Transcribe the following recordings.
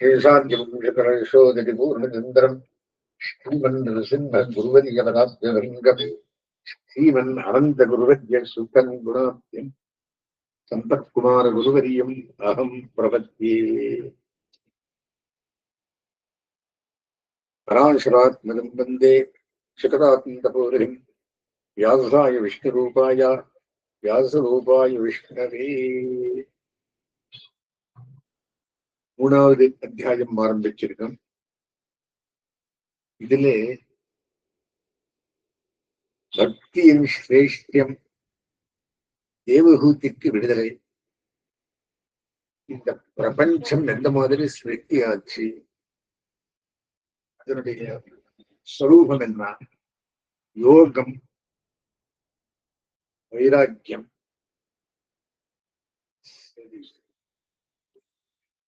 சேஷாஞ்சபுஷகரேஷோதி பூர்ணச்சந்திரம் ஸ்ரீமன் நரசிம்ம குருவதியவதாப்தரங்கம் ஸ்ரீமன் அனந்த குருவத்ய சுத்தன் குணாப்தியம் சம்பத்குமார குருவரியம் அகம் பிரபத்தி பராசராத்மதம் வந்தே. சிகராத்மதபூரிம் வியாசாய விஷ்ணுரூபாய வியாசரூபாய விஷ்ணவே மூணாவது அத்தியாயம் ஆரம்பிச்சிருக்கோம். இதிலே பக்தியின் சிரேஷ்டியம் தேவகூத்திக்கு விடுதலை. இந்த பிரபஞ்சம் எந்த மாதிரி சிருஷ்டி ஆச்சு அதனுடைய ஸ்வரூபம் என்ன? யோகம் வைராக்கியம்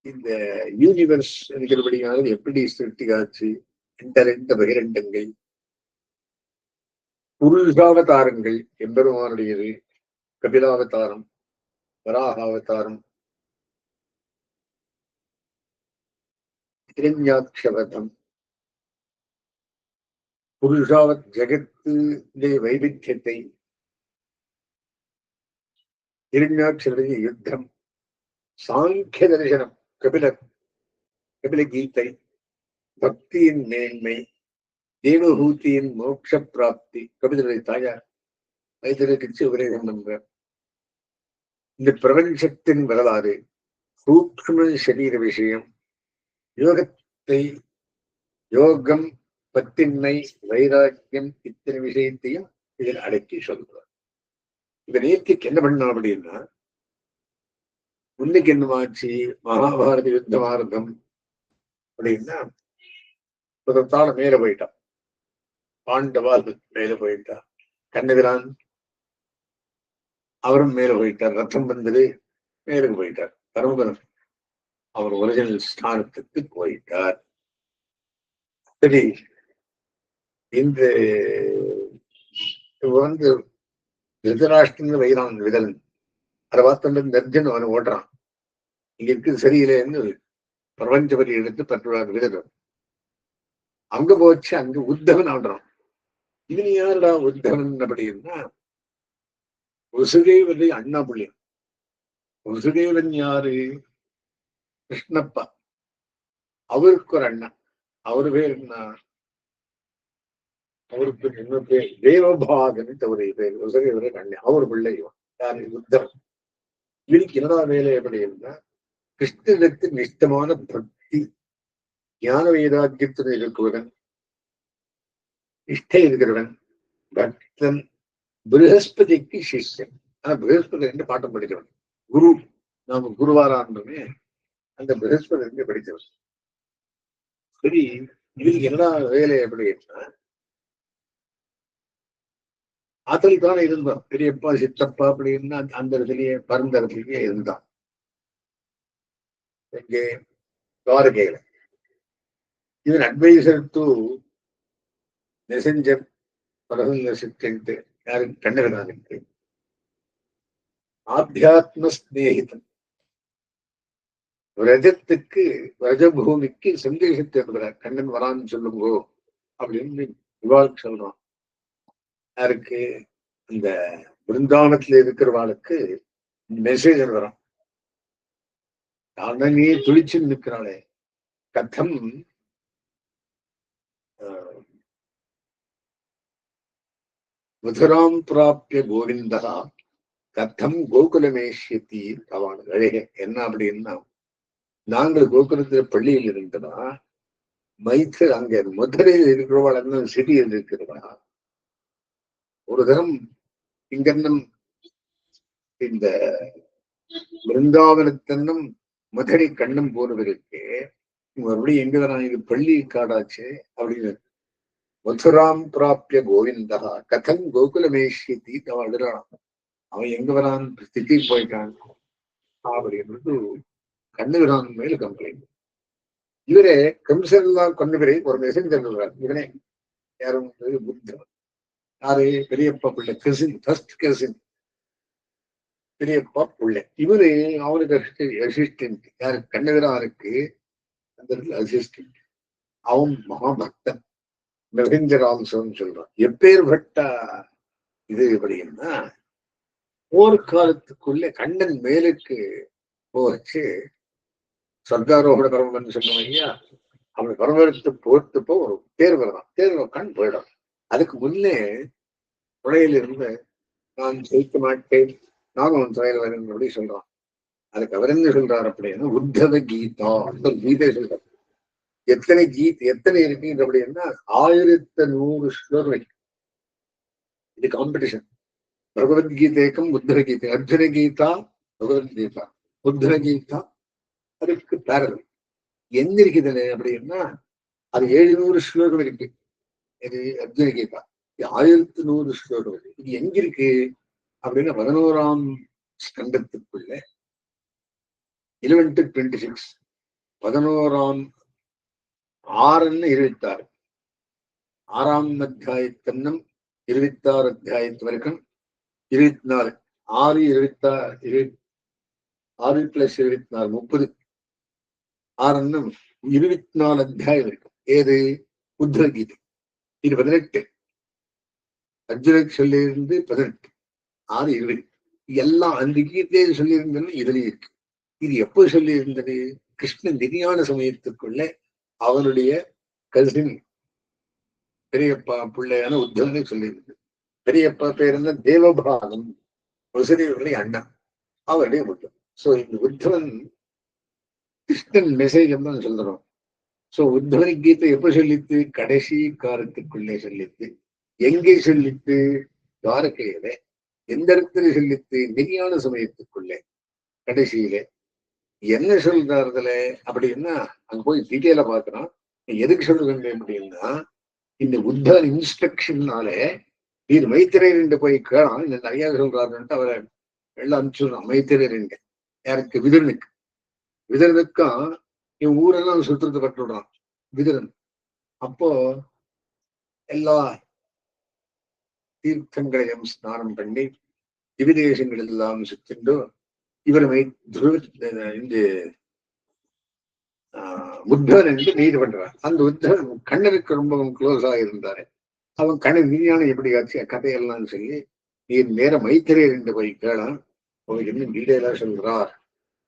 இந்த யூனிவர்ஸ் என்கிறபடியானது எப்படி சிருஷ்டி ஆச்சு இண்டரெண்ட பகிரண்டங்கள் புருஷாவதாரங்கள் எம்பெருமானுடையது கபிலாவதாரம் வராகாவதாரம் இரண்யாட்சவதம் புருஷாவத் ஜெகத்துடைய வைவித்தியத்தை இரண்யாட்சருடைய யுத்தம் சாங்கிய தரிசனம். கபில கபில கீதை பக்தியின் மேன்மை தேவஹூதியின் மோட்ச பிராப்தி கபிதரை தாயார் வைத்திருக்கிச்சு உபதேசம் பண்றார் இந்த பிரபஞ்சத்தின் வரலாறு சூக்ம சரீர விஷயம் யோகத்தை யோகம் பத்தின்மை வைராக்கியம் இத்தனை விஷயத்தையும் இதில் அடக்கி சொல்கிறார் இந்த நேர்த்திக்கு என்ன பண்ணோம் அப்படின்னா முன்னுக்கு என்னமாச்சு மகாபாரத யுத்த பாரதம் அப்படின்னா புதத்தால மேல போயிட்டான். பாண்டவால் மேல போயிட்டா கண்ணகிரான் அவரும் மேல போயிட்டார். ரத்தம் வந்தது மேலுக்கு போயிட்டார். பரமபுரம் அவர் ஒரிஜினல் ஸ்தானத்துக்கு போயிட்டார். சரி இந்த வந்து திருதராஷ்டிரன் வைரான் விதலன். அதை பார்த்து நர்ஜன் அவனை ஓட்டுறான். இங்க இருக்குது சரியில்லைன்னு பிரபஞ்ச பலி எடுத்து பற்றுவார் விதம் அங்க போச்சு அங்க உத்தவன் ஆடுறான் இவன் யாருடா உத்தவன் அப்படின்னா உசுதேவனை அண்ணா புள்ளியன் உசுதேவன் யாரு? கிருஷ்ணப்பா. அவருக்கு ஒரு அண்ணா அவரு பேர் என்ன? அவருக்கு என்ன பேர்? தேவபாகன் அவருடைய பேர். உசுதேவரன் அண்ணன் அவர் பிள்ளை யாரு? உத்தவன் இவனுக்கு என்னடா வேலை எப்படி இருந்தா? கிருஷ்ணனுக்கு நிஷ்டமான பக்தி. ஞான வைராக்கியத்துடன் இருக்கிறவன் நிஷ்டை இருக்கிறவன் பக்தன் பிரகஸ்பதிக்கு சிஷ்யன். ஆனா பிரகஸ்பதி என்று பாட்டம் படிக்கிறவன். குரு நாம குருவாராண்டமே அந்த பிரகஸ்பதி என்று படித்தவன் சரி இவனுக்கு என்ன வேலை எப்படின்னா ஆத்தல் தானே இருந்தான். பெரியப்பா சித்தப்பா அப்படின்னு அந்த இடத்துலயே பரந்த இடத்துலயே இருந்தான். எங்கே துவாரகையில. இவன் அட்வைசர் டு மெசஞ்சர் பரசல் அசிஸ்டன்ட் யாரு கண்ணகனானுக்கு ஆத்தியாத்ம ஸ்நேகிதன் ரஜத்துக்கு ரஜபூமிக்கு சந்தேகத்தை எழுதுறார் கண்ணன் வரான்னு சொல்லுங்கோ அப்படின்னு இவாளுக்கு சொல்றான். யாருக்கு? இந்த பிருந்தாவனத்துல இருக்கிறவாளுக்கு மெசேஜ் அனுப்புறான் அண்ணனே துளிச்சு நிற்கிறாளே. கதம் மதுராம் பிராப்பிய கோவிந்தா கத்தம் கோகுலமேஷியத்தி தவான் அழகே என்ன அப்படின்னா நாங்கள் கோகுலத்துல பள்ளியில் இருந்தனா மைத்தர் அங்க மதுரையில் இருக்கிறவாள் சிட்டியில் இருக்கிறவா? ஒரு தரம் இங்கன்னும் இந்த பிருந்தாவனத்தன்னும் மதுரை கண்ணம் போனவருக்கு மறுபடியும் எங்க இது பள்ளி காடாச்சு அப்படின்னு. மதுராம் பிராப்பிய கோவிந்தா கதம் கோகுலமேஷி அவன் அழுறான் அவன் எங்க வரான்? ஸ்திதி போயிட்டான். அப்படின்றது கண்ணுகிறான் மேல கம்ப்ளைண்ட் இவரே கம்சன்லாம் கொண்டவரை ஒரு மெசேஜ் தந்துடுறார் இவனே. யாரும் புத்தன் யாரு? பெரியப்பா பிள்ளை கசின் ஃபர்ஸ்ட் கசின் பெரியப்பா பிள்ளை. இவரு அவனுக்கு அசிஸ்டன்ட் யாரு? கண்ணகராருக்கு அந்த இடத்துல அசிஸ்டன்ட் அவன் மகாபக்தன். நரேந்திராம்சம் சொல்றான். எப்பேற்பட்ட இது எப்படின்னா போர்க்காலத்துக்குள்ளே கண்ணன் மேலுக்கு போச்சு. சர்தாரோகண பரமன் சொன்ன ஐயா அவன் பரமரத்து போர்த்துப்போ ஒரு தேர் வரலாம் தேர் கண் போயிடும். அதுக்கு முன்னே உடையிலிருந்து நான் ஜெயிக்க மாட்டேன். நானும் அவன் துணையில் அப்படி சொல்றான். அதுக்கு அவர் என்ன சொல்றார் அப்படின்னா உத்தவ கீதா அந்த கீதை சொல்றார். எத்தனை கீத் எத்தனை இருக்குன்ற அப்படின்னா ஆயிரத்து நூறு ஸ்லோகம் இது காம்படிஷன் பகவத்கீதைக்கும் உத்தர கீதை அர்ஜுன கீதா பகவத்கீதா உத்தர கீதா அதுக்கு பேரல். எங்க இருக்குது அப்படின்னா அது எழுநூறு ஸ்லோகம் இருக்கு. இது அர்ஜுன கீதா. ஆயிரத்து ஆயிரத்தி நூறு ஸ்லோகம் இது எங்க இருக்கு? அப்படின்னு பதினோராம் ஸ்கந்தத்துக்குள்ள இலவன் டு டுவெண்ட்டி சிக்ஸ் பதினோராம் ஆறுன்னு இருபத்தாறு ஆறாம் அத்தியாயத்தன்னம் இருபத்தாறு அத்தியாயத்து வரைக்கும் இருபத்தி நாலு ஆறு இருபத்தாறு இருபத்தி ஆறு பிளஸ் இருபத்தி நாலு முப்பது. ஆறுன்னு இருபத்தி நாலு அத்தியாயம் இருக்கும். ஏது? உத்தர கீதை இது பதினெட்டு. அர்ஜுனக் சொல்லியிருந்து பதினெட்டு. ஆறு இருபது எல்லாம் அந்த கீதையை சொல்லியிருந்தது இதுலயும் இருக்கு. இது எப்போ சொல்லியிருந்தது? கிருஷ்ணன் திரியான சமயத்துக்குள்ள அவனுடைய கசின் பெரியப்பா பிள்ளையான உத்தவனை சொல்லியிருந்தது. பெரியப்பா பேர் என்ன? தேவபாகம். வசுதேவனுடைய அண்ணன் அவருடைய உத்தவன் சோ இந்த உத்தவன் கிருஷ்ணன் மெசேஜ் தான் சொல்றோம். சோ உத்தவன் கீதை எப்ப சொல்லித்து? கடைசி காலத்துக்குள்ளே சொல்லித்து. எங்கே சொல்லித்து? துவாரகையில. எந்த இடத்துல சொல்லித்து நெறியான சமயத்துக்குள்ளே கடைசியில என்ன சொல்றாருல அப்படின்னா அங்க போய் டீட்டெயில பாக்குறோம் எதுக்கு சொல்லுங்க அப்படின்னா இந்த புத்த இன்ஸ்ட்ரக்ஷன்னால நீர் மைத்திரையர் போய் கேளாம். இந்த நிறைய சொல்றாருன்ட்டு அவரை எல்லாம் அனுப்பிச்சுடுறான் மைத்திரையர் யாருக்கு? விதரனுக்கு விதரனுக்கும் என் ஊரெல்லாம் சுத்தத்தை கட்டு விடுறான் விதரன் அப்போ எல்லா தீர்த்தங்களையும் ஸ்நானம் பண்ணி திவிதேசங்கள் எல்லாம் சுத்திண்டு இவர் மை துருவ இந்த புத்தன் என்று நீதி பண்றார் அந்த புத்தன் கண்ணனுக்கு ரொம்ப க்ளோஸா இருந்தாரு அவன் கண்ணன் விஞ்ஞானம் எப்படி ஆச்சு கதையெல்லாம் சொல்லி நீ நேர மைத்திரையர் என்று போய் கேளான். அவன் என்ன டீடைலா சொல்றார்?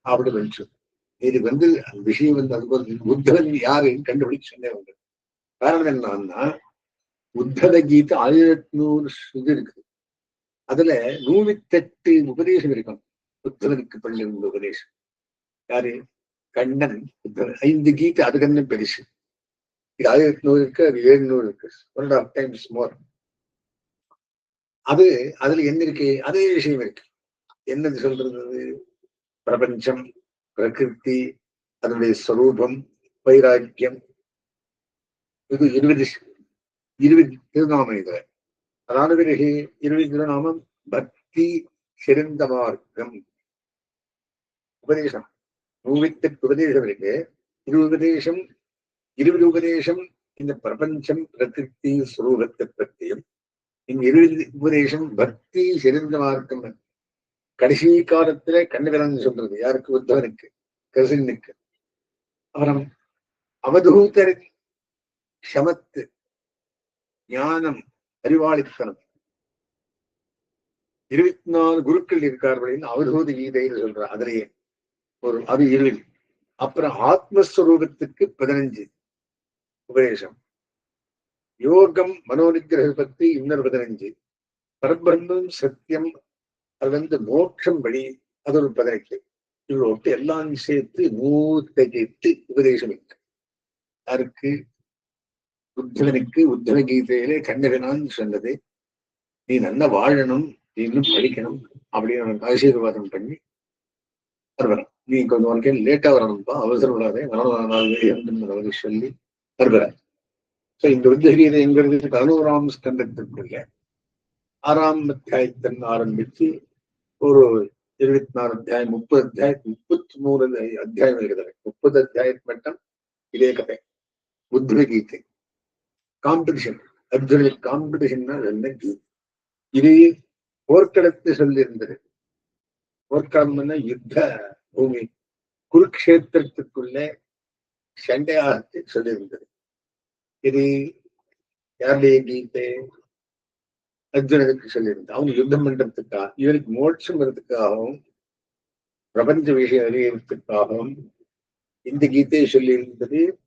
அப்படி இது வந்து விஷயம் வந்து அது புத்தவன் புத்தன் யாருன்னு கண்டுபிடிச்சு சொன்னேன் உண்டு. காரணம் என்னன்னா உத்தத கீதை ஆயிரத்தி நூறு இது இருக்கு அதுல நூலித்தெட்டு உபதேசம் இருக்கும். புத்தனுக்கு பண்ணிருந்த உபதேசம். யாரு? கண்ணன். புத்தன் ஐந்து கீதை அது கண்ணன் பெருசு. இது ஆயிரத்தி நூறு இருக்கு அது எழுநூறு இருக்கு. One and half times more அது அதுல என்ன இருக்கு? அதே விஷயம் இருக்கு. என்னது சொல்றது பிரபஞ்சம் பிரகிருதி அதனுடைய ஸ்வரூபம் வைராக்கியம். இது இருபது இருபது திருநாமம் இதுல அதாவது பிறகு இருபது திருநாமம் பக்தி சிறந்த மார்க்கம். உபதேசம். நூவித்திற்கு உபதேசம் இருக்கு இரு உபதேசம் இருபது உபதேசம் இந்த பிரபஞ்சம் பிரகிருதி சுரூபத்தை பற்றியும் இந்த இருபது உபதேசம் பக்தி சிறந்த மார்க்கம். கடைசி காலத்துல கண்ணவிரன் சொல்றது யாருக்கு? உத்தவனுக்கு கசினுக்கு அப்புறம் அவதூதர் சமத்து ஞானம் அறிவாளித்தனம். இருபத்தி நாலு குருக்கள் இருக்கார்கள் அவதூத கீதைன்னு சொல்ற அதிலேயே ஒரு அது இருள். அப்புறம் ஆத்மஸ்வரூபத்துக்கு பதினஞ்சு உபதேசம். யோகம் மனோநிகிரக பத்தி இன்னொரு பதினஞ்சு. பரபிரம்மம் சத்தியம் அது வந்து மோட்சம் வழி அது ஒரு பதினெட்டு. இவ்வளோ எல்லாம் சேர்த்து நூத்தி எட்டு உபதேசம் இருக்கு. யாருக்கு? உத்தவனுக்கு உத்தவ கீதையிலே கண்ணகனான் சொன்னது. நீ நல்லா வாழணும் நீ இன்னும் படிக்கணும் அப்படின்னு அவனுக்கு ஆசீர்வாதம் பண்ணி வருவரான் நீ கொஞ்சம் உனக்கு லேட்டா வரணும்பா அவசரப்படாதே வரணும் சொல்லி வருகிறார் சோ இந்த உத்தகீதைங்கிறது பதினோராம் ஸ்கந்தத்திற்குள்ள ஆறாம் அத்தியாயத்தின் ஆரம்பித்து ஒரு இருபத்தி நாலு அத்தியாயம் முப்பது அத்தியாயம் முப்பத்தி மூணு அத்தியாயம் இருக்கிறது முப்பது அத்தியாயம் மட்டும் இதே கதை. புத்த கீதை காம்படிஷன் அர்ஜுன காம்படிஷன்னா என்ன? இது போர்க்களத்து சொல்லியிருந்தது. போர்க்களம்னா யுத்த பூமி. குருக்ஷேத்திரத்துக்குள்ளே சண்டையாக சொல்லியிருந்தது. இது யாருடைய கீதை? அர்ஜுனனுக்கு சொல்லியிருந்தது. அவங்க யுத்தம் பண்றதுக்காக இவருக்கு மோட்சம் வர்றதுக்காகவும் பிரபஞ்ச விஷயம் அறியறதுக்காகவும் இந்த கீதையை சொல்லியிருந்தது.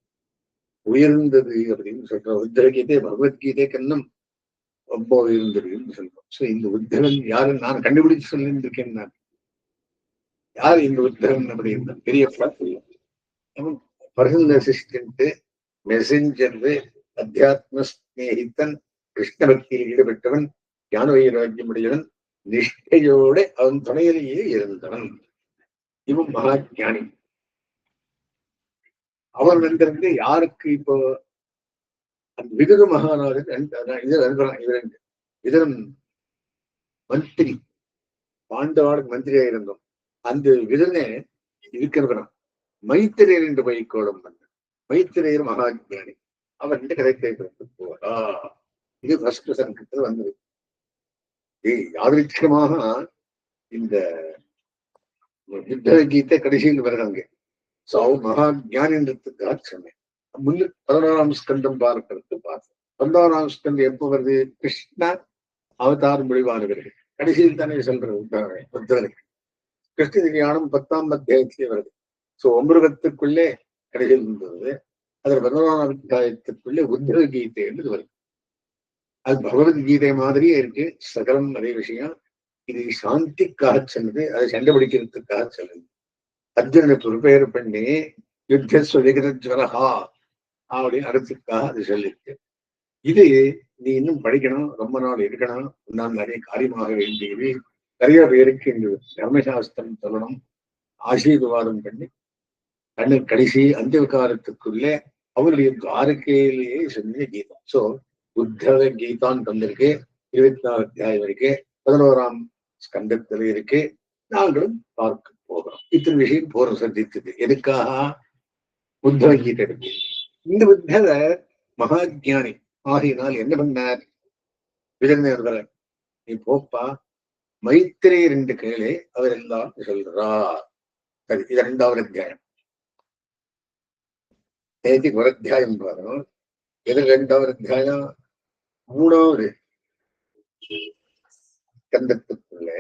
உயர்ந்தது அப்படின்னு சொல்றோம். உத்தர கீதை பகவத்கீதை கண்ணம் ரொம்ப உயர்ந்ததுன்னு சொல்றோம். சோ இந்த உத்தரன் யாரு? நான் கண்டுபிடிச்சு சொல்லியிருந்திருக்கேன் நான். யார் இந்த உத்தரன் அப்படின்னு பெரிய பர்சனல் அசிஸ்டன்ட் மெசஞ்சர் அத்தியாத்ம ஸ்நேகித்தன் கிருஷ்ண பக்தியில் ஈடுபட்டவன் ஞான வைராக்கியமுடையவன் நிஷ்டையோட அவன் துணையிலேயே இருந்தவன். இவன் மகா ஞானி அவர் வந்திருந்து யாருக்கு இப்போ அந்த விதுர மகாராஜன் இது இவன் இதனும் மந்திரி பாண்டவாளுக்கு மந்திரியா இருந்தோம். அந்த விதனே இருக்கிறவன் மைத்திரேயர் என்று வைக்கோளம் பண்ண மைத்திரேயர் மகாஜானி. அவன் கதை கேட்கறது போடா இது ஃபர்ஸ்ட் சங்கத்தில் வந்தது. யாதரிச்சமாக இந்த யுத்த கீதை கடைசியில் வருகிறாங்க சோ மகா ஞானின்றதுக்காக சொன்னேன். முன்னு பதினோராம் ஸ்கந்தம் பார்க்கறது பார்த்தேன். பதினோராம் ஸ்கந்தம் எப்போ வருது? கிருஷ்ண அவதார் மொழிவானவர்கள் கடைசியில் தானே சொல்றது புத்தகருக்கு கிருஷ்ண ஞானம் பத்தாம் அத்தியாயத்திலே வருது. சோ ஒன்பதுக்குள்ளே கடைசியில் இருந்தது அதுல பதினோராம் அத்தியாயத்துக்குள்ளே உத்தவ கீதை என்று வருது. அது பகவத்கீதை மாதிரியே இருக்கு. சகலம் அதே விஷயம். இது சாந்திக்காக சொன்னது. அதை சண்டை பிடிக்கிறதுக்காக சொல்லுது ஒரு ப்ரிப்பேர் பண்ணி யுத்தஸ்வ விகரஜ்வரஹா அப்படின்னு அர்த்தத்துக்காக அது சொல்லிருக்கு. இது நீ இன்னும் படிக்கணும் ரொம்ப நாள் இருக்கணும் நான் நிறைய காரியமாக வேண்டியது. நிறைய பேருக்கு இந்த தர்மசாஸ்திரம் சொல்லணும் ஆசீர்வாதம் பண்ணி கண்ணு கடைசி அந்த காலத்துக்குள்ளே அவருடைய துவாரக்கையிலேயே சொன்ன கீதம். சோ புத்தக கீதான் தந்திருக்கு இருபத்தி நாலு அத்தியாயம் இருக்கு பதினோராம் ஸ்கந்தத்திலே இருக்கு. நாங்களும் பார்க்க போகிறோம் இத்தனை விஷயம் போறோம் சந்தித்தது எதுக்காக புத்தக கீதை இருக்கு இந்த புத்தக மகா ஜானி ஆகினால் என்ன பண்ணார்? விஜயநேர்தல நீ போப்பா. மைத்திரே ரெண்டு கேளு அவர் எல்லாம் சொல்றார். சரி இது இரண்டாவது அத்தியாயம். நேற்றுக்கு ஒரு அத்தியாயம் பாருங்க. எது இரண்டாவது அத்தியாயம்? மூணாவது. கந்தத்துக்குள்ளே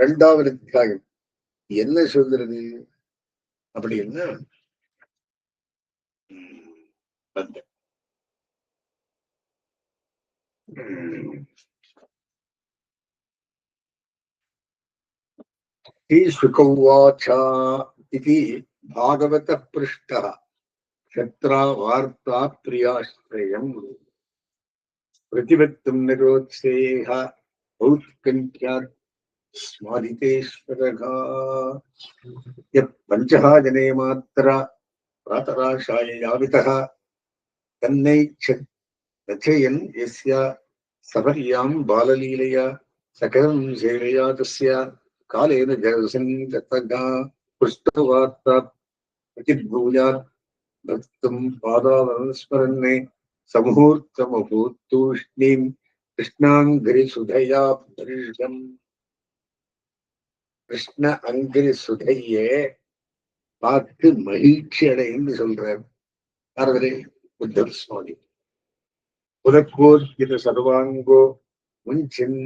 ரெண்டாவது அத்தியாயம் என்ன சொல்றது அப்படின்னா அந்த श्रीशुकौवाच इति भागवतः पृष्टः क्षत्रा वार्ता प्रियाश्रयम् प्रतिवक्तुं निरोत्सेह औत्कण्ठ्यात् स्मारितेश्वरः यत् पञ्चः जने मात्र प्रातराशाय यावितः तन्नैच्छ रचयन् यस्य सपर्यां बाललीलया सकलं सेवया तस्य कालेन जगसङ्गतगा पृष्ठवार्ता प्रतिभूयात् भक्तुं पादावस्मरन् समुहूर्तमभूत्तूष्णीं कृष्णाङ्गिरिसुधया परिषम् கிருஷ்ண அங்கிரி சுதையே பார்த்து மகிழ்ச்சி அடைன்னு சொல்றார். யாரவரே புத்தர் சுவாமி. புதக்கோர்கித சர்வாங்கோ முன்சின்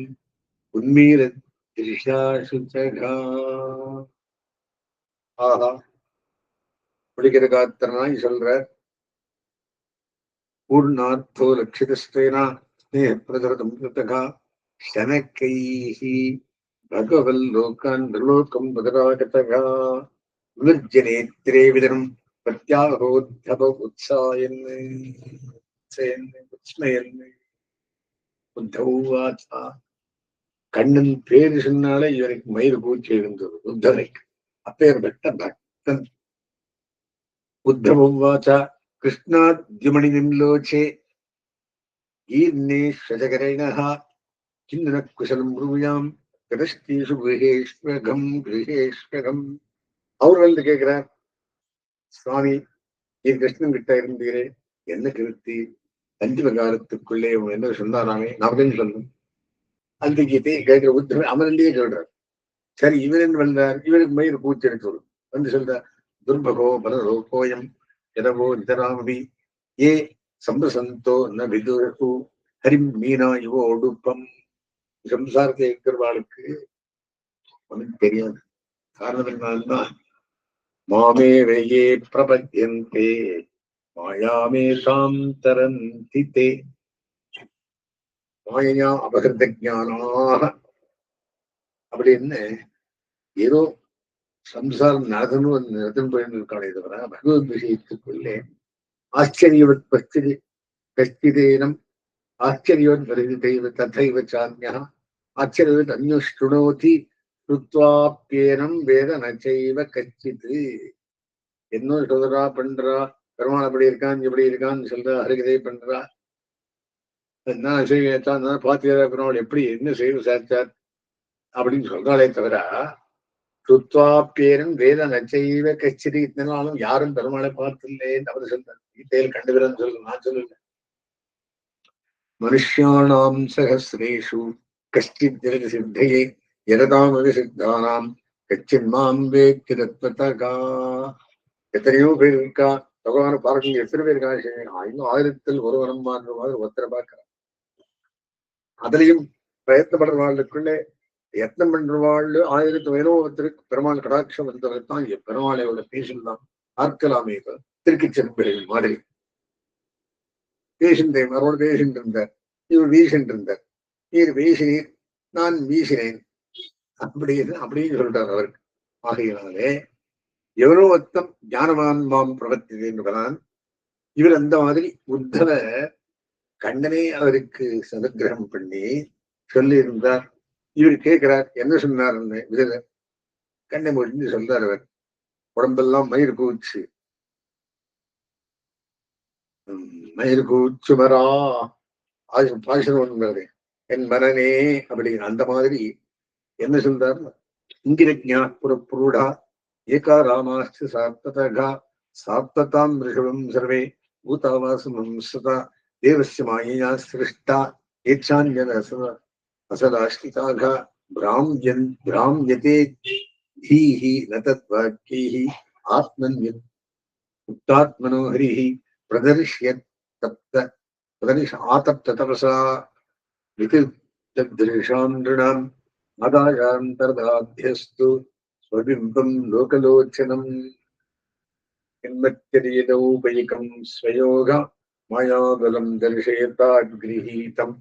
உன்மீர திரிஷாசுதகா ஆஹா. பிடிக்கிற காத்திரனாய் சொல்றார். பூர்ணார்த்தோ லட்சிதஸ்தேனா ஸ்னேக பிரதரதம் கிருத்தகா சனக்கைஹி ரகவல்லோகாந்தர்லோகம் மதுராகதகா விர்ஜநேத்திரே விதரும் பிரத்யாகோத்தப உத்சாயன்னு உத்ஸ்மயன்னு உத்தவாச்சா கண்ணன் பேரு சொன்னாலே இவருக்கு மயிறு பூச்சி இருந்தது உத்தவனுக்கு அப்பேற்பட்ட பக்தன். உத்தவம் வாச்சா. கிருஷ்ணாத்யுமணி நிம்லோச்சே ஈர்ணே ஸ்வஜகரேணா கிண்ணன குசலம் பூயாம் கிருஷ்ணீஷு கிரகேஸ்வரம் கிரகேஸ்வரம் அவர் வந்து கேட்கிறார் சுவாமி என் கிருஷ்ணன் கிட்ட இருந்தீரே என்ன கிருத்தி? அஞ்சு பிரகாரத்துக்குள்ளே என்ன சொன்னாராமே? நான் சொல்லணும். அந்த கீதையை கேட்கிற உத்தரவு அமரண்டியே சொல்றார். சரி இவர் என்ன வந்தார் இவருக்கு மயிர் பூச்சி எடுத்து வரும் வந்து சொல்றார் துர்பகோ பலரூபோயம் இரவோ நிதராமபி ஏ சம்பசந்தோ ந விதுரு ஹரிம் மீனா இவோ ஒடுப்பம் சம்சாரத்தை இருக்கிறவாளுக்கு ஒன்றும் தெரியாது. காரணம் என்னன்னா மாமே வெயே பிரபத்தியந்தே மாயாமே தாம் தரந்தி தே மாயா அபகிருத ஜானாக அப்படின்னு ஏதோ சம்சாரம் நடத்தணும் நடத்தணும் போயின்னு இருக்கானே தவிர பகவத் விஷயத்துக்குள்ளே ஆச்சரியவத் பஸ்தி கஷ்டிதேனம் ஆச்சரியவத் தெய்வ ததைவ சாமியா ஆச்சரியவத் அந்யோ ஸ்ருணோதி வேத நச்சைவ கச்சித்து என்ன சொல்றா பண்றா பெருமாள் அப்படி இருக்கான் இப்படி இருக்கான்னு சொல்றா அருகதை பண்றா. என்ன செய்தான் பாத்தியதா பெருமாள் எப்படி என்ன செய்வ சாச்சார் அப்படின்னு சொல்றாளே தவிர சுத்வாப்பேரன் வேத நச்சைவ கச்சிரி இத்தனாலும் யாரும் பெருமாளை பார்த்தில்லேன்னு அவர் சொல்றார். கீதையில் கண்டுகிறேன்னு சொல்ல நான் சொல்லல மனுஷியானாம் சகசிரேஷு கஷ்டித் ஜெகதி சித்தையே ஜனதாமதி சித்தானாம் கச்சின் மாம் வேத்தி தத்வதகா எத்தனையோ பேர் இருக்கா? பகவான பார்க்க எத்தனை பேர் இருக்கா இன்னும் ஆயிரத்தில் ஒருவரம் மாறுற மாதிரி ஒருத்தரை பார்க்கிறான் அதுலயும் பிரயத்தப்படுறவாளுக்குள்ளே யத்னம் பண்றவாள் ஆயிரத்து வேணோ பெருமாள் கடாட்சம் வந்தவர் தான் பெருமாளையோட பேசலாம் பார்க்கலாமே திருக்கி சென்பர்கள் மாதிரி. பேசின்றேன் அவரோட பேசிட்டு இருந்தார் இவர் வீசின்றிருந்தார் நீர் வீசினீர் நான் வீசினேன். அப்படின்னு அப்படின்னு சொல்றார் அவர். ஆகையினாலே எவரோ ஒத்தம் ஞானவான் மாம் பிரவர்த்தி என்பதான் இவர் அந்த மாதிரி உத்தவ கண்ணனே அவருக்கு சனுகிரகம் பண்ணி சொல்லி இருந்தார் இவர் கேட்கிறார் என்ன சொன்னார் இதுல கண்ணை முடிஞ்சு சொல்றார் அவர். உடம்பெல்லாம் மயிர் கூச்சு. மயிர் கூச்சுமரா. பாஷன் ஒன்றாரு என் மனநே அப்படின்னு அந்த மாதிரி. என்ன சொல்றார்? இங்கிரஜா புறப்புருடா ஏகா ராமாஸ்து சார்த்ததா சார்த்ததாம் ரிஷபம் சர்வே பூதாவாசமம் சதா தேவசிய மாயா சிருஷ்டா ஏச்சாஞ்சன அசதாஷ்டிதாக பிராம்யன் பிராம்யதே தீஹி நதத் வாக்கீஹி ஆத்மன் முக்தாத்மனோ ஹரிஹி பிரதர்ஷ்ய தப்த பிரதர்ஷ ஆதப்த தபசா नृणाम् अदायान्तर्दाभ्यस्तु स्वबिम्बम् लोकलोचनम् किन्मत्यदौपैकम् स्वयोग मायाबलम् दर्शयताद्गृहीतम्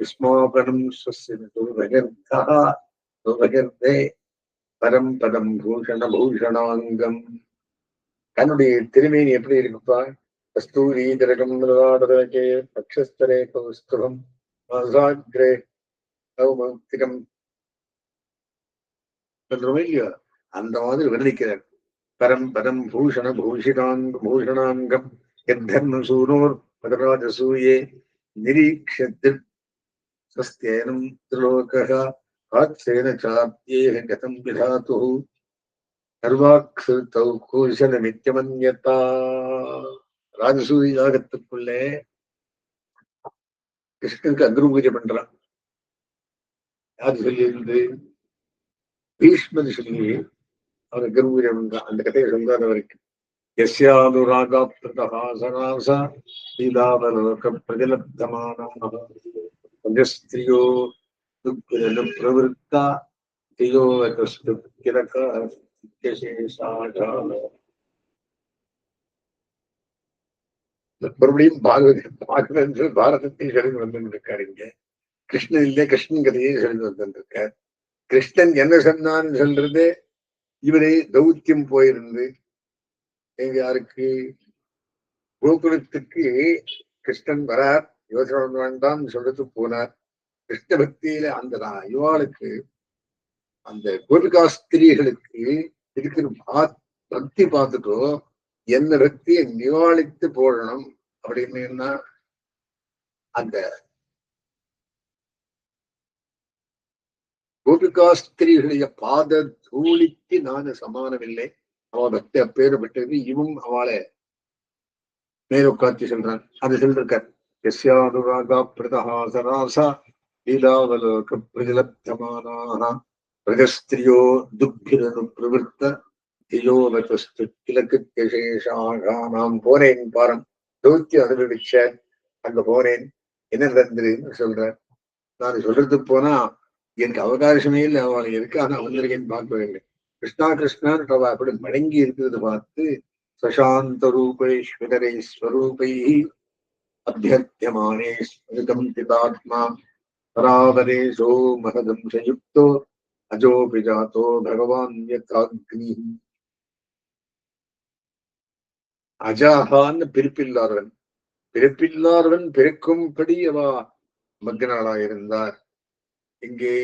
விஸ்மாபனம் சுவகிர்தா சுவகிர்தே பரம் பதம் பூஷண பூஷணாங்கம் தன்னுடைய திருமேனி எப்படி இருக்குப்பா கஸ்தூரி திரகம் மிருதாடதே பக்ஷஸ்தரே Mazagré திகம் என்றுமே இல்லையோ? அந்த மாதிரி வர்ணிக்கிறார் பரம் பரம் பூஷண பூஷிதாங் பூஷணாங்கம் எத்தர்ம சூனோர் பதராஜ சூயே நிரீக்ஷத்திற் சஸ்தேனம் திரிலோகா காத்தேன சாப்தியே கதம் விதாத்து சர்வாக்ஷு தௌ கூஷண நித்தியமன்யதா ராஜசூரி யாகத்துக்குள்ளே கிருஷ்ணனுக்கு அக்ரம் பூஜை பண்றான். யார் சொல்லியிருந்து? பீஷ்மன் சொல்லி அவர் அக்ரம் பூஜை பண்றான். அந்த கதையை சொல்றார் அவருக்கு. எஸ்யானுராகாப்திருதஹாசராசா லீலாவலோக பிரதிலப்தமானாக. ஸ்திரியோ துக்கிரலு பிரவருத்தா கிரக விசேஷாடான மறுபடியும் பாகவத பாகவத பாரதத்தை சொல்லி வந்துருக்காரு இங்க. கிருஷ்ணன் இல்லையே கிருஷ்ணன் கதையை சொல்லி வந்துருக்கார். கிருஷ்ணன் என்ன சொன்னான்னு சொல்றது? இவரே தௌத்தியம் போயிருந்து எங்க யாருக்கு? கோகுலத்துக்கு கிருஷ்ணன் வரார் யோசனை வேண்டாம் சொல்றது போனார். கிருஷ்ண பக்தியில அந்த இவாளுக்கு அந்த கோபிகாஸ்திரிகளுக்கு இருக்கிற பக்தி பார்த்துட்டோ எந்த வெற்றியை நிவாளித்து போடணும் அப்படின்னு அந்த கோபிகாஸ்திரிகளுடைய பாத தூளிக்கு நான் சமானமில்லை. அவ பக்தி அப்பேறு பெற்றது. இவன் அவளை மேல உட்காந்து சொல்றான். அது சொல்றார் எஸ்யானுராகா பிரதஹா சராசா லீலாவலோக பிரஜலப்தமானா பிரஜஸ்திரியோ துப்பிரனு பிரவருத்த தியோவதஸ்து கிழக்கு திசேஷாகானாம் போனேன் பாரம். தோத்தி அனுபவிச்ச அங்க போனேன். என்ன நடந்ததுன்னு சொல்ற நான் சொல்றது போனா எனக்கு அவகாசமே இல்லை அவள் இருக்கு ஆனா வந்திருக்கேன்னு வேண்டும். கிருஷ்ணா கிருஷ்ணான் அவ அப்படி மடங்கி இருக்கிறது பார்த்து சசாந்த ரூபேஸ்வரரை ஸ்வரூபை அபியர்த்தியமானே ஸ்மிருதம் பிதாத்மா பராவரேஷோ மகதம் சயுக்தோ அஜோபி ஜாத்தோ பகவான் யத்தாக்னி அஜாகான்னு பிறப்பில்லாதவன். பிறப்பில்லாதவன் பிறக்கும்படி அவா அவ மக்னாளாயிருந்தார் இங்கே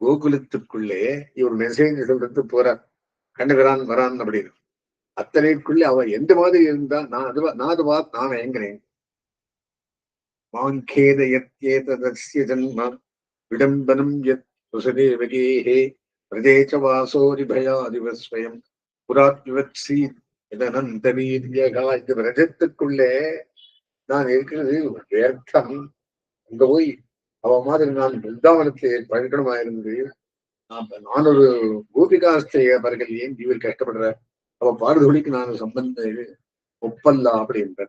கோகுலத்துக்குள்ளே இவர் மெசேஜ் சொல்றது போறார். கண்டுகிறான் வரான் அப்படின்னு. அத்தனைக்குள்ளே அவன் எந்த மாதிரி இருந்தா நான் அதுவா நான் அது பார்த்து நான் ஏங்கினேன் மாங்கேத யத்யேததஸ்ய ஜன்ம விடம்பனம் யத் சுசதேவகேஹே பிரதேச்ச வாசோரிபயாதிவஸ்வயம் புராத்வத்ஸீ இதனந்த வீரியகா இந்த பிரஜத்துக்குள்ளே நான் இருக்கிறது வேர்த்தம் அங்க போய் அவ மாதிரி நான் பிருந்தாவனத்தை பழக்கணுமா இருந்து நான் நான் ஒரு பூபிகாஸ்திரிய பர்கள் ஏன் இவர் கஷ்டப்படுற அவ பாடுதொழிக்கு நான் சம்பந்த ஒப்பல்லா அப்படின்ற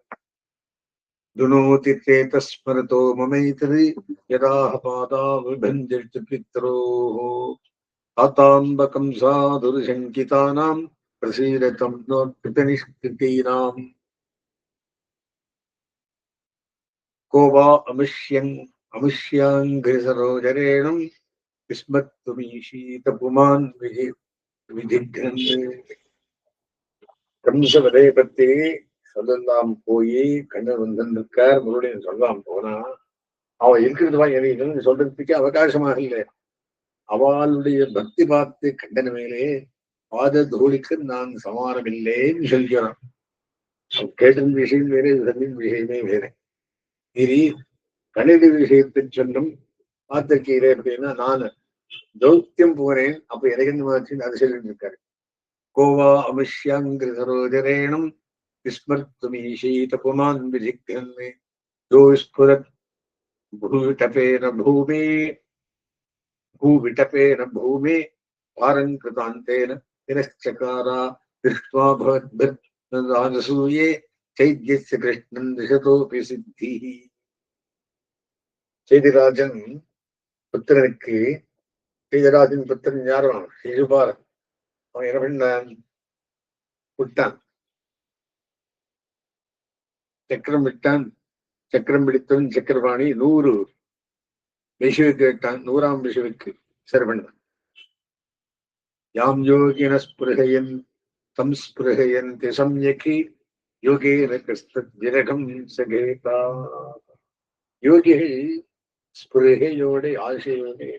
துணோதி தேதஸ்மரதோ மமைத்தது யதாக பாதா விபந்திட்டு பித்ரோஹோ. ஆதாம்பகம் சாதுர்சங்கிதானாம் பிரசீரதம் நோத்கிருதனிஷ்கிருதீனாம் को वा अमुष्यन् अमुष्याङ्घ्रिसरोजरेणं विस्मत्तुमीशीतपुमान् विधि விதிக்ரன் கம்சவதை பத்தி சொல்லலாம் போய் கண்ணன் வந்து இருக்கார் மறுபடியும் சொல்லலாம் போனா அவன் இருக்கிறது வா எனக்கு சொல்றதுக்கு அவகாசமாக இல்லை அவளுடைய பக்தி பார்த்து கண்டன மேலே பாத தூளிக்கு நான் சமானமில்லேன்னு சொல்கிறான் கேட்டின் விஷயம் வேறு இதன் விஷயமே வேறு. இனி கணித விஷயத்தின் சொல்லும் பார்த்திருக்கிறேன் அப்படின்னா நான் தௌத்தியம் போனேன் அப்ப இறைகன் மாற்றின் அது சொல்லிட்டு இருக்காரு. கோவா அமிஷ்யாங்கிற சரோஜரேணம் விஸ்மர்த்துமீஷீதபுமான் விதிக்கன்னு ஜோஸ்புரத் பூவிட்டபேன பூமி பூவிட்டபேன பூமி பாரங்கிருதாந்தேன तिरश्चकारा दृष्ट्वा भवद्भिर्नसूये चैद्यस्य कृष्णन् दिशतोऽपि सिद्धिः சேதிராஜன் புத்திரனுக்கு சேதிராஜன் புத்திரன் யாரும் சிசுபாரன் அவன் என்ன பண்ணான் விட்டான் சக்கரம் விட்டான் சக்கரம் பிடித்தவன் சக்கரபாணி நூறு விஷுவுக்கு கேட்டான் நூறாம் விஷுவுக்கு சரவணன் யாம் யோகின ஸ்பிருகையன் சம்ஸ்பிருகையந்தி சம்யகி யோகேன கிறிஸ்தத் விரகம் சகேதா. யோகிகள் ஸ்பிருகையோட ஆசையோடு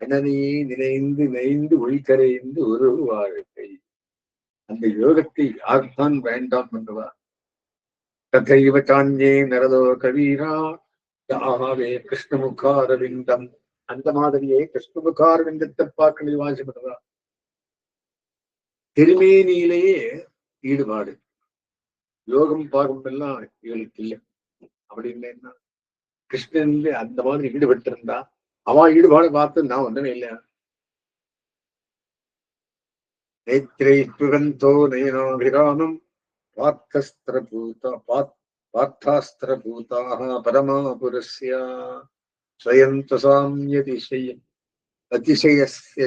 கணனையே நினைந்து நினைந்து உள்கரைந்து ஒரு வாழ்க்கை அந்த யோகத்தை யார்தான் வேண்டாம் என்றுவார் ததைவ சான்யே நரதோ கவீரா யாகவே கிருஷ்ணமுகாரவிந்தம். அந்த மாதிரியே கிருஷ்ணமுகாரவிந்தத்தை பார்க்க வாசிப்படுறா திருமேனியிலேயே ஈடுபாடு. யோகம் பாகம் எல்லாம் இவளுக்கு இல்லை. அப்படின்னு என்ன கிருஷ்ணன்ல அந்த மாதிரி ஈடுபட்டு இருந்தா அவன் ஈடுபாடு பார்த்து நான் ஒன்றுமே இல்லை. நேத்திரை துகந்தோ நயனாபிராமம் பார்த்தஸ்திரபூதா பாத் பார்த்தாஸ்திரபூதாக பரமாபுரஸ்யா ஸ்வயம் தசாம் அதிசயஸ்ய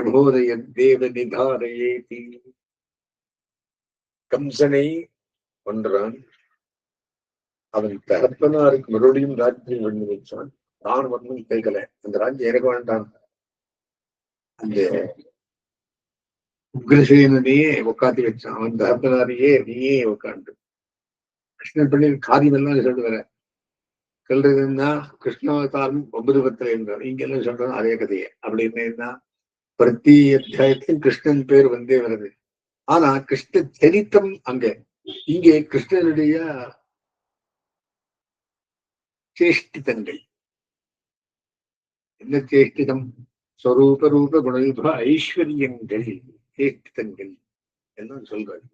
எபோதயன் தேவ நிதாரையே தீ கம்சனை கொன்றான். அவன் தகப்பனாருக்கு மறுபடியும் ராஜ்யம் பண்ணி வச்சான். தான் ஒன்றும் கேட்கல. அந்த ராஜ்யம் இறக்க வேண்டான் அந்த உக்ரசேனனையே உட்காந்து வச்சான். அவன் தகப்பனாரையே நீயே உட்காந்து கிருஷ்ணன் பண்ணி காரியமெல்லாம் சொல்லுவர. சொல்றதுன்னா கிருஷ்ணாவதாரம் ஒன்பது பத்துல இருந்தார் இங்க எல்லாம் சொல்றது அதே கதையே. அப்படி என்ன பிரதி அத்தியாயத்திலும் கிருஷ்ணன் பேர் வந்தே வருது. ஆனா கிருஷ்ண சரித்தம் அங்க. இங்கே கிருஷ்ணனுடைய சேஷ்டிதங்கள். என்ன சேஷ்டிதம்? ஸ்வரூப ரூப குணவிப ஐஸ்வர்யங்கள் சேஷ்டிதங்கள் எல்லாம் சொல்றாரு.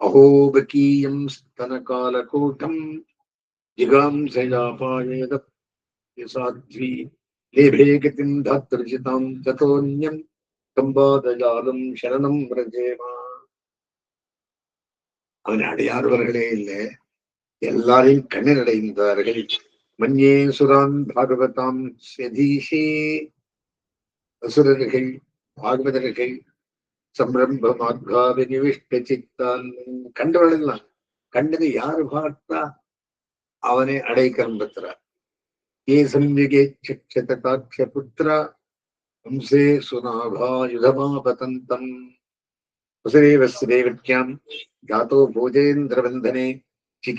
அகோபகீயம் ஸ்தன கால கூட்டம் ஜிகாம்சயாபாயேத சாத்வி லேபே கதிம் தாத்திருஜிதாம் ததோன்யம் கம்பாதஜாலும் சரணம் பிரஜேமா. அவன் அடையாதவர்களே இல்லை. எல்லாரையும் கண்ணனடைந்தார்கள் மன்யே சுரான் பாகவதாம் சதீஷே. அசுரர்கள் பாகவதர்கள் சம்ரம்ப மார்காவி நிவிஷ்ட சித்தான் கண்டவளெல்லாம் கண்டது யார் பார்த்தா அவனை அடை பெற்றார். ஏ சம்யகே சக்ஷதாட்ச புத்திரா. کمسونا پتنک پی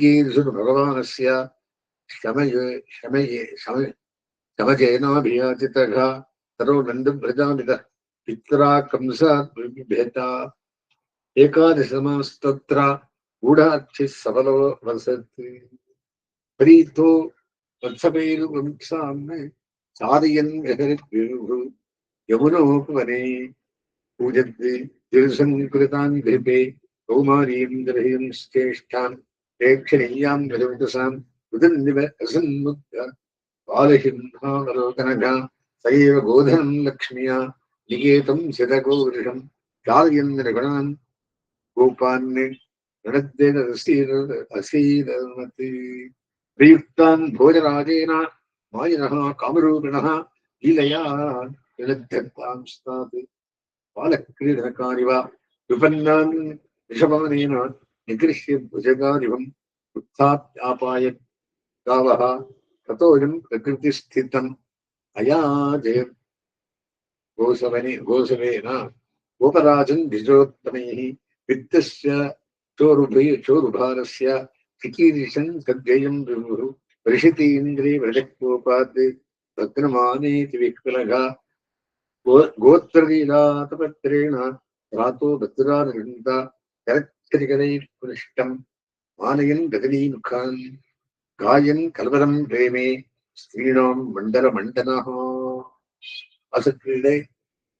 کمسمست யமுனோபவனே பூஜத்து திருசங்கృతాం லிபே கௌமாரீம் திரஹிம் ஸ்தேஷ்டாம் பிரேட்சணீயாம் விதவிதசாம் உதிர்நிவ அசன்முக்த பாலஹிம்ஹாலோகனகா சைவ கோதனம் லக்ஷ்மியா நிகேதம் சிதகோரிஷம் காரியந்திர குணான் கோபான்னு நடத்தேன அசீரமத்து பிரயுக்தான் போஜராஜேன மாயினா स्तात् बालक्रीडनकारिव विपन्नान् ऋषभानेन निगृह्य भुजगारिवम् उत्थाप्यापाय गावः ततोऽयं प्रकृतिस्थितम् अयाजय गोसवने गोसवेन गोपराजन् द्विजोत्तमैः वित्तस्य चोरुभै चोरुभारस्य चिकीर्षन् सद्ययं विभुः वृषतीन्द्रे व्रजकोपात् भद्रमानेति विह्वलगा கோத்திரகீதாதபத்திரேண ராத்தோ பத்ரானிருந்தா கரத்திரிகரை புனிஷ்டம் மாலையன் கதலீமுகான் காயன் கலவரம் பிரேமே ஸ்ரீணாம் மண்டல மண்டனாக. அசுக்கிலே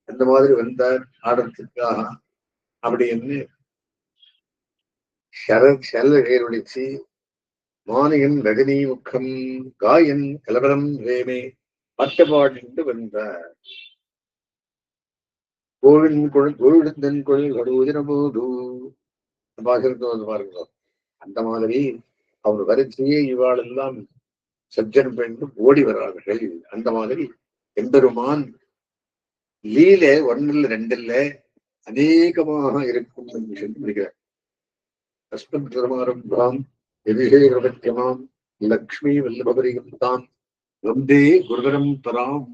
அந்த மாதிரி வந்தார் ஆடத்துக்காக அப்படின்னு சரத் சரலகையில் ஒழிச்சு மானியன் ரஜினி முக்கம் காயன் கலவரம் ரேமே பட்டபாடிண்டு வந்தார். கோவிலின் குழல் கோவிடந்தன் குழல் கடவுதின போது. பாசனத்தை வந்து அந்த மாதிரி அவர் வரிசையே இவாளெல்லாம் சஜ்ஜன் பெண்ணும் ஓடி வர்றார்கள் அந்த மாதிரி எம்பெருமான் லீல ஒன்றில் ரெண்டில் அநேகமாக இருக்கும் என்று சொல்லியிருக்கிறார் அஸ்மத் தர்மாரம்பாம் எதிஷேகபத்தியமாம் லக்ஷ்மி வல்லபரிகம் தாம். வந்தே குருவரம் பராம்.